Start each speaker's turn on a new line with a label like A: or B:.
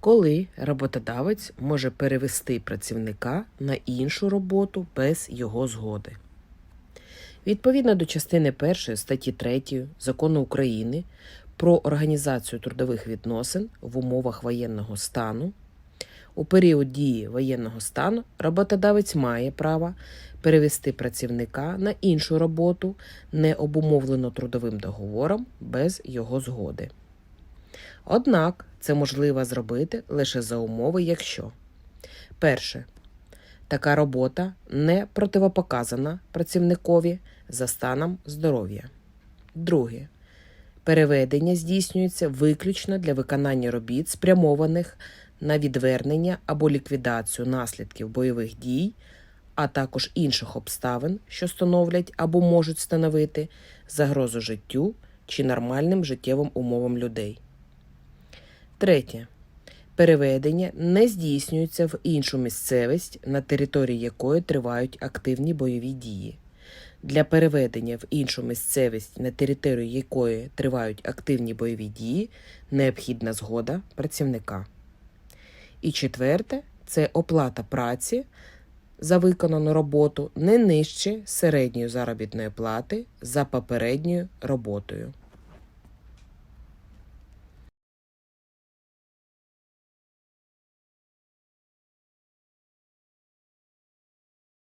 A: Коли роботодавець може перевести працівника на іншу роботу без його згоди. Відповідно до частини 1 статті 3 Закону України про організацію трудових відносин в умовах воєнного стану, у період дії воєнного стану роботодавець має право перевести працівника на іншу роботу, не обумовлено трудовим договором без його згоди. Однак це можливо зробити лише за умови, якщо перше. Така робота не противопоказана працівникові за станом здоров'я. Друге. Переведення здійснюється виключно для виконання робіт, спрямованих на відвернення або ліквідацію наслідків бойових дій, а також інших обставин, що становлять або можуть становити загрозу життю чи нормальним життєвим умовам людей. Третє. Переведення не здійснюється в іншу місцевість, на території якої тривають активні бойові дії. Для переведення в іншу місцевість, на території якої тривають активні бойові дії, необхідна згода працівника. І четверте це оплата праці за виконану роботу не нижче середньої заробітної плати за попередньою роботою.